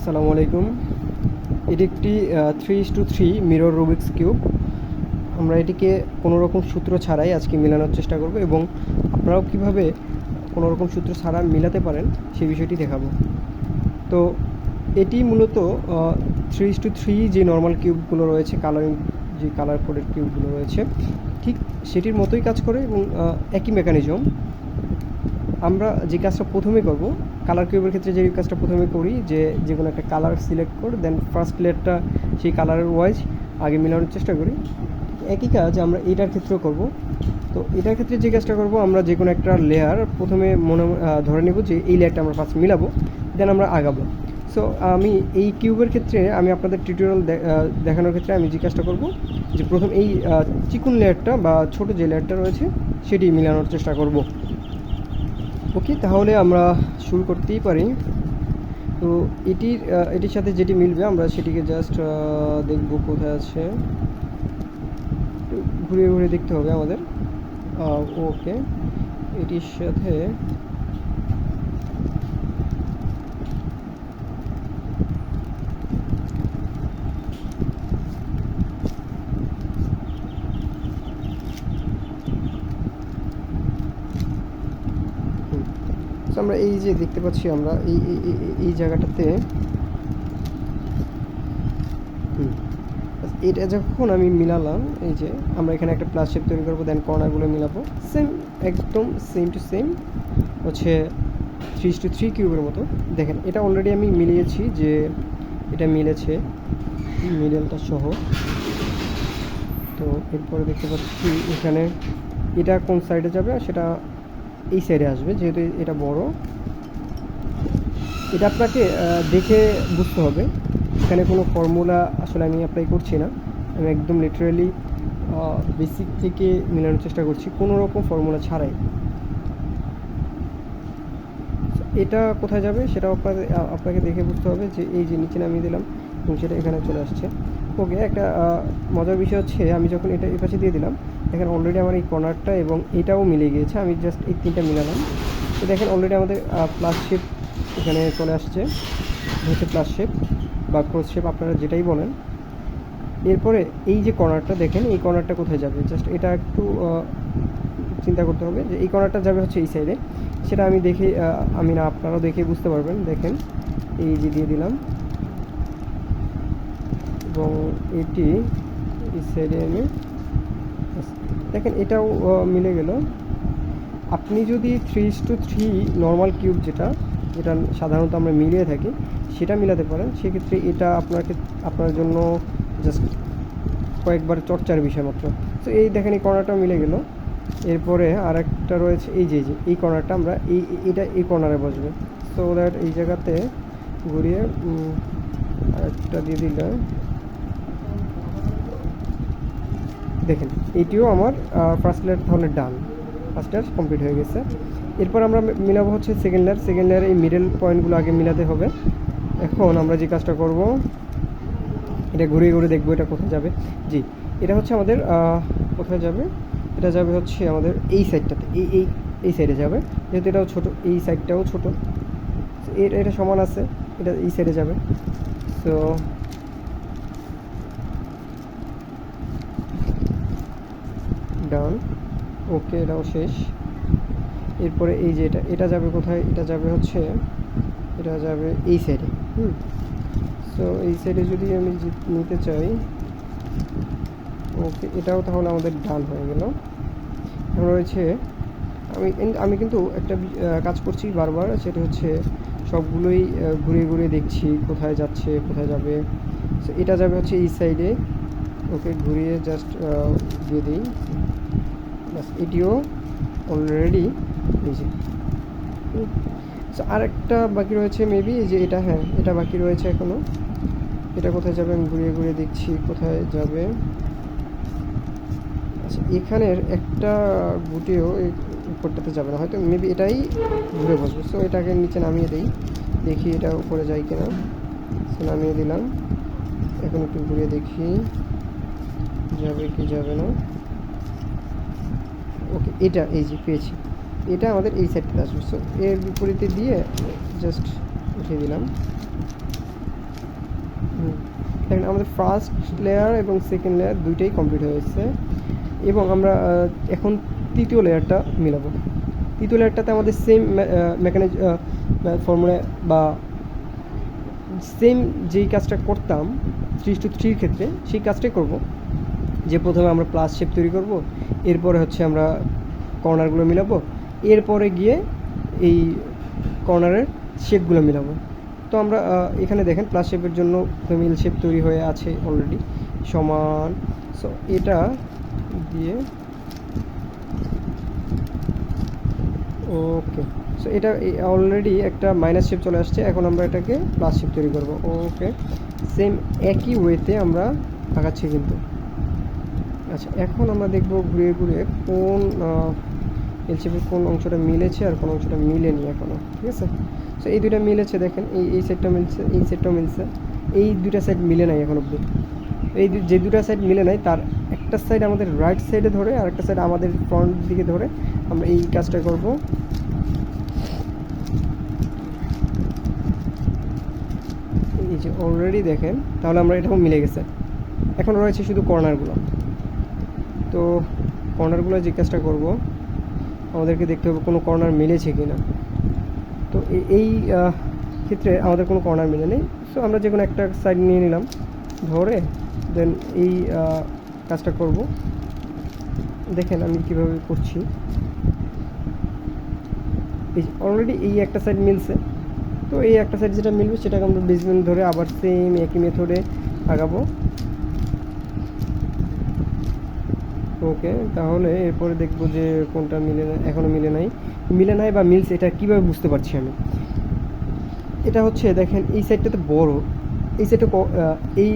আসসালামু আলাইকুম। এটি একটি three is two three mirror Rubik's cube আমরা এটিকে কোনো রকম সূত্র ছাড়াই আজকে মেলানোর চেষ্টা করব এবং আপনারাও কীভাবে কোনো রকম সূত্র ছাড়া মেলাতে পারেন সেই বিষয়টি দেখাবো। তো এটি মূলত থ্রি ইস টু থ্রি যে নর্মাল কিউবগুলো রয়েছে কালারিং যে কালার কোডের কিউবগুলো রয়েছে, ঠিক সেটির মতোই কাজ করে এবং একই মেকানিজম আমরা যে কাজটা প্রথমে করব কালার কিউবের ক্ষেত্রে যে কাজটা প্রথমে করি, যে যে কোনো একটা কালার সিলেক্ট করে দেন ফার্স্ট লেয়ারটা সেই কালারের ওয়াইজ আগে মেলানোর চেষ্টা করি। একই কাজ আমরা এটার ক্ষেত্রেও করব। তো এটার ক্ষেত্রে যে কাজটা করব, আমরা যে কোনো একটা লেয়ার প্রথমে মনে ধরে নেব যে এই লেয়ারটা আমরা ফার্স্ট মিলাবো দেন আমরা আগাবো। সো আমি এই কিউবের ক্ষেত্রে আমি আপনাদের টিউটোরিয়াল দেখানোর ক্ষেত্রে আমি যে কাজটা করব, যে প্রথম এই চিকুন লেয়ারটা বা ছোট যে লেয়ারটা রয়েছে, সেটি মিলানোর চেষ্টা করব। ওকে, তাহলে আমরা শুরু করতেই পারি। তো এটির এটির সাথে যেটি মিলবে, আমরা সেটিকে জাস্ট দেখব কোথায় আছে। ঘুরে ঘুরে দেখতে হবে আমাদের। ওকে, এটির সাথে আমরা এই যে দেখতে পাচ্ছি আমরা, এই, এই- জায়গাটাতে। এটা যখন আমি মিলালাম, এই যে আমরা এখানে একটা প্লাস শেপ তৈরি করব দেন কর্নারগুলো মিলাবো সেম একদম সেম টু সেম হচ্ছে থ্রি টু থ্রি কিউবের মতো দেখেন, এটা অলরেডি আমি মিলিয়েছি যে এটা মিলেছে মিডলটা সহ তো এরপরে দেখতে পাচ্ছি এখানে, এটা কোন সাইডে যাবে সেটা এই সাইডে আসবে, যেহেতু এটা বড়। এটা আপনাকে দেখে বুঝতে হবে। এখানে কোনো ফর্মুলা আসলে আমি অ্যাপ্লাই করছি না। আমি একদম লিটারালি বেসিক থেকে মেলানোর চেষ্টা করছি। কোনো রকম ফর্মুলা ছাড়াই। এটা কোথায় যাবে সেটা আপনাকে আপনাকে দেখে বুঝতে হবে যে এই যে নিচে নামিয়ে দিলাম এবং সেটা এখানে চলে আসছে। ওকে একটা মজার বিষয় হচ্ছে, আমি যখন এটা এপাশে দিয়ে দিলাম, দেখেন অলরেডি আমার এই কর্নারটা এবং এটাও মিলে গিয়েছে, আমি জাস্ট এই তিনটা মিলালাম। তো দেখেন অলরেডি আমাদের প্লাস শেপ এখানে চলে আসছে, হচ্ছে প্লাস শেপ বা ক্রস শেপ আপনারা যেটাই বলেন। এরপরে এই যে কর্নারটা দেখেন, এই কর্নারটা কোথায় যাবে? জাস্ট এটা একটু চিন্তা করতে হবে যে এই কর্নারটা যাবে হচ্ছে এই সাইডে সেটা আমি দেখে আমি না, আপনারাও দেখে বুঝতে পারবেন। দেখেন, এই যে দিয়ে দিলাম। এবং এটি এই সাইডে আমি দেখেন এটাও মিলে গেল। আপনি যদি three two three normal cube যেটা যেটা সাধারণত আমরা মিলিয়ে থাকি সেটা মিলাতে পারেন। সেক্ষেত্রে এটা আপনাকে আপনার জন্য জাস্ট কয়েকবার চর্চার বিষয় মাত্র। তো এই দেখেন এই কর্নারটা মিলে গেল। এরপরে আর একটা রয়েছে এই যে যে এই কর্নারটা আমরা এই এটা এই কর্নারে বসবে। সো দ্যাট এই জায়গাতে ঘুরিয়ে উম, আরেকটা দিয়ে দিলে দেখেন এইটিও আমার ফার্স্ট লেয়ার তাহলে ডান ফার্স্ট লেয়ার কমপ্লিট হয়ে গেছে। এরপর আমরা মিলাবো হচ্ছে সেকেন্ড লেয়ার সেকেন্ড লেয়ারে এই মিডল পয়েন্টগুলো আগে মিলাতে হবে। এখন আমরা যে কাজটা করব, এটা ঘুরিয়ে ঘুরে দেখব এটা কোথায় যাবে। জি, এটা হচ্ছে আমাদের কোথায় যাবে? এটা যাবে হচ্ছে আমাদের এই সাইডটাতে এই এই এই সাইডে যাবে। যেহেতু এটাও ছোট, এই সাইডটাও ছোট। এটা সমান আছে। এটা এই সাইডে যাবে। সো ডান ওকে এটাও শেষ। এরপরে এই যে এটা এটা যাবে কোথায়? এটা যাবে হচ্ছে এটা যাবে এই সাইডে হুম? সো এই সাইডে যদি আমি নিতে চাই ওকে এটাও তাহলে আমাদের ডান হয়ে গেল। রয়েছে আমি আমি কিন্তু একটা কাজ করছি বারবার সেটা হচ্ছে সবগুলোই আহ, ঘুরিয়ে ঘুরিয়ে দেখছি কোথায় যাচ্ছে কোথায় যাবে। সো এটা যাবে হচ্ছে এই সাইডে ওকে ঘুরিয়ে জাস্ট দিয়ে দিই। ব্যাস এটিও অলরেডি যে সো আরেকটা বাকি রয়েছে মেবি যে এটা হ্যাঁ এটা বাকি রয়েছে এখনও এটা কোথায় যাবে আমি ঘুরিয়ে ঘুরিয়ে দেখছি কোথায় যাবে। আচ্ছা এখানের একটা গুটিও এই উপরটাতে যাবে না। হয়তো মেবি এটাই ঘুরে বসবে। সো এটাকে নিচে নামিয়ে দিই। দেখি এটা উপরে যায় কিনা। সো নামিয়ে দিলাম। এখন একটু ঘুরিয়ে দেখি। যাবে কি যাবে না। ওকে, এটা এই যে পেয়েছি। এটা আমাদের এই সাইডটাতে আসবে। সো এর বিপরীতে দিয়ে জাস্ট উঠিয়ে দিলাম। দেখেন, আমাদের ফার্স্ট লেয়ার এবং সেকেন্ড লেয়ার দুইটাই কমপ্লিট হয়েছে এবং আমরা এখন তৃতীয় লেয়ারটা মিলাবো। তৃতীয় লেয়ারটাতে আমাদের সেম মেকানিজ ফর্মুলা বা সেম যেই কাজটা করতাম থ্রি টু থ্রির ক্ষেত্রে, সেই কাজটাই করব। যে প্রথমে আমরা প্লাস শেপ তৈরি করব এরপরে হচ্ছে আমরা কর্নারগুলো মিলাবো। এরপরে গিয়ে এই কর্নারের শেপগুলো মিলাবো। তো আমরা এখানে দেখেন প্লাস শেপের জন্য মিল শেপ তৈরি হয়ে আছে অলরেডি সমান। সো এটা দিয়ে ওকে সো এটা অলরেডি একটা মাইনাস শেপ চলে আসছে, এখন আমরা এটাকে প্লাস শেপ তৈরি করব। ওকে সেম একই ওয়েতে আমরা আগাচ্ছি কিন্তু। আচ্ছা এখন আমরা দেখব ঘুরে ঘুরে কোন এল শেপের কোন অংশটা মিলেছে আর কোন অংশটা মিলেনি এখনও ঠিক আছে? সো এই দুইটা মিলেছে, দেখেন, এই এই সাইডটা মিলছে, এই সাইডটাও মিলছে। এই দুইটা সাইড মিলে নাই এখন অব্দি এই যে দুটা সাইড মিলে নাই, তার একটা সাইড আমাদের রাইট সাইডে ধরে আর একটা সাইড আমাদের ফ্রন্ট দিকে ধরে, আমরা এই কাজটা করব। এই যে অলরেডি দেখেন, তাহলে আমরা এটাও মিলে গেছে। এখন রয়েছে শুধু কর্নারগুলো তো কর্নারগুলো কাজটা করব, আমাদেরকে দেখতে হবে কোনো কর্নার মিলেছে কি না তো এই ক্ষেত্রে আমাদের কোনো কর্নার মিলে নেই। সো আমরা যে কোনো একটা সাইড নিয়ে নিলাম, ধরে দেন এই কাজটা করব। দেখেন আমি কীভাবে করছি। অলরেডি এই একটা সাইড মিলছে। তো এই একটা সাইড যেটা মিলবে, সেটাকে আমরা বেসমেন্ট ধরে আবার সেম একই মেথডে আগাবো। ওকে, তাহলে এরপরে দেখব যে কোনটা মিলে এখনও মিলে নাই। মিলে নাই বা মিলছে, এটা কীভাবে বুঝতে পারছি আমি? এটা হচ্ছে, দেখেন, এই সাইডটাতে বড়, এই সাইডটা এই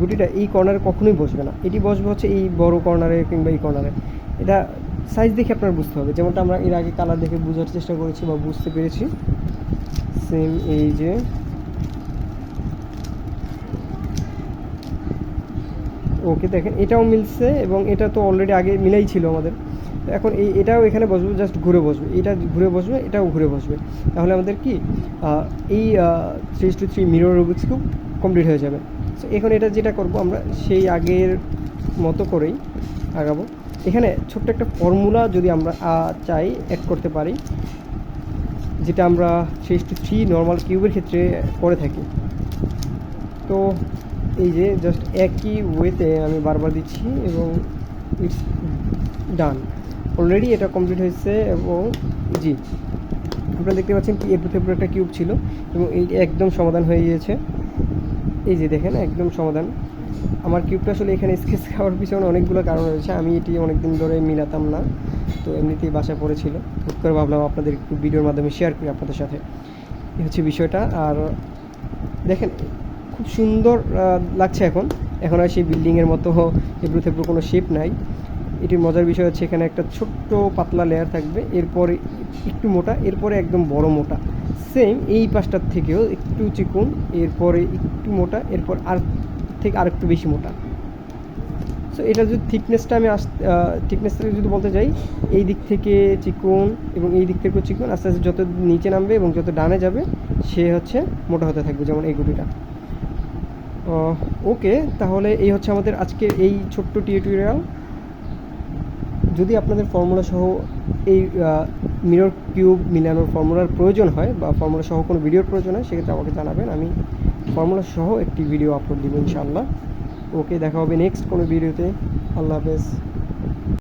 গুটিটা এই কর্নারে কখনোই বসবে না। এটি বসবে হচ্ছে এই বড় কর্নারে কিংবা এই কর্নারে। এটা সাইজ দেখে আপনার বুঝতে হবে। যেমনটা আমরা এর আগে কালার দেখে বোঝার চেষ্টা করেছি বা বুঝতে পেরেছি। সেম এই যে ওকে দেখেন, এটাও মিলছে এবং এটা তো অলরেডি আগে মিলাই ছিল আমাদের। এখন এই, এটাও এখানে বসবে জাস্ট ঘুরে বসবে। এটা ঘুরে বসবে, এটাও ঘুরে বসবে। তাহলে আমাদের কি এই three two three mirror Rubik's cube complete হয়ে যাবে। সো এখন এটা যেটা করব, আমরা সেই আগের মতো করেই আগাবো। এখানে ছোট্ট একটা ফর্মুলা যদি আমরা চাই অ্যাড করতে পারি, যেটা আমরা থ্রি টু থ্রি নর্মাল কিউবের ক্ষেত্রে করে থাকি। তো এই যে জাস্ট একই ওয়েতে আমি বারবার দিচ্ছি এবং ইটস ডান অলরেডি এটা কমপ্লিট হয়েছে এবং জি, আপনারা দেখতে পাচ্ছেন কি এর ভিতরে একটা কিউব ছিল এবং এই একদম সমাধান হয়ে গিয়েছে। এই যে দেখেন, একদম সমাধান। আমার কিউবটা আসলে এখানে স্কেচ খাওয়ার পিছনে অনেকগুলো কারণ রয়েছে। আমি এটি অনেকদিন ধরে মিলাতাম না, তো এমনিতেই বাসায় পড়েছিল। হুট করে ভাবলাম আপনাদের একটু ভিডিওর মাধ্যমে শেয়ার করি আপনাদের সাথে। এই হচ্ছে বিষয়টা। আর দেখেন খুব সুন্দর লাগছে এখন। এখন আর সেই বিল্ডিংয়ের মতো এবড়ো থেবড়ো কোনো শেপ নাই। এটির মজার বিষয় হচ্ছে এখানে একটা ছোট্ট পাতলা লেয়ার থাকবে। এরপরে একটু মোটা, এরপরে একদম বড় মোটা। সেম এই পাশটার থেকেও একটু চিকুন, এরপরে একটু মোটা, এরপর আর থেকে আর একটু বেশি মোটা। সো এটা যদি থিকনেসটা আমি আস থিকনেসটা যদি বলতে যাই, এই দিক থেকে চিকন এবং এই দিক থেকেও চিকন। আস্তে আস্তে যত নিচে নামবে এবং যত ডানে যাবে, সে হচ্ছে মোটা হতে থাকবে যেমন এই গুটিটা। ওকে, তাহলে এই হচ্ছে আমাদের আজকে এই ছোট্ট টিউটোরিয়াল যদি আপনাদের ফর্মুলা সহ এই মিরর কিউব মিলানোর ফর্মুলার প্রয়োজন হয় বা ফর্মুলা সহ কোনো ভিডিওর প্রয়োজন হয়, সেক্ষেত্রে আমাকে জানাবেন। আমি ফর্মুলা সহ একটি ভিডিও আপলোড দিব, ইনশাআল্লাহ। ওকে, দেখা হবে নেক্সট কোনো ভিডিওতে আল্লাহ হাফেজ।